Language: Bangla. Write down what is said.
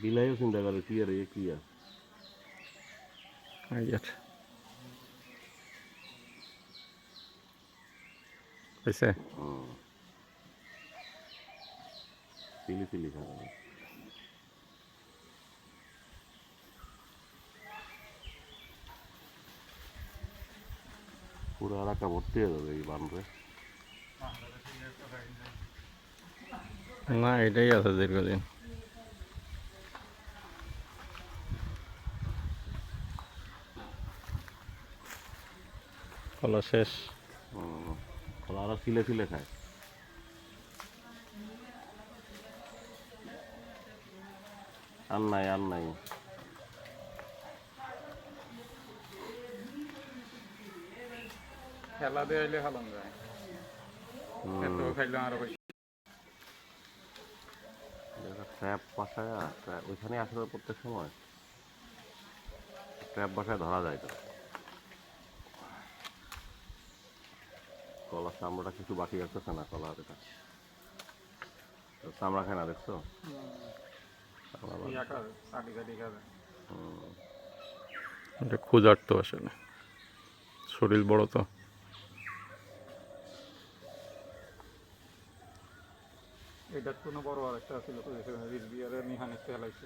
বিলাইও চিন্তা করে কি আর এ কি আর হয়েছে। চিলি চিলি খাবে পুরো এলাকা ভর্তি হয়ে যাবে এই বানরে না এটাই আছে দীর্ঘদিন কলা শেষ। কলা ওরা আরও ফিলে চিলে খায়। আর নাই আর নাই। খেলা দিয়ে আইলে হালাম যায়। এত আরও বেশি। ট্র্যাপ বাসায় ওইখানে আসলে প্রত্যেক সময়। ট্র্যাপ বাসায় ধরা যায় তো। কলার চামড়াটা কিছু বাকি রাখতেছে না কলা এটা। চামড়া খায় না দেখছ? চামড়া। এটা ক্ষুধার্ত আসলে। শরীর বড় তো। এটার কোনো বড় আর একটা ছিল তো রিস বিয়ারের নিহানে খেলাইছে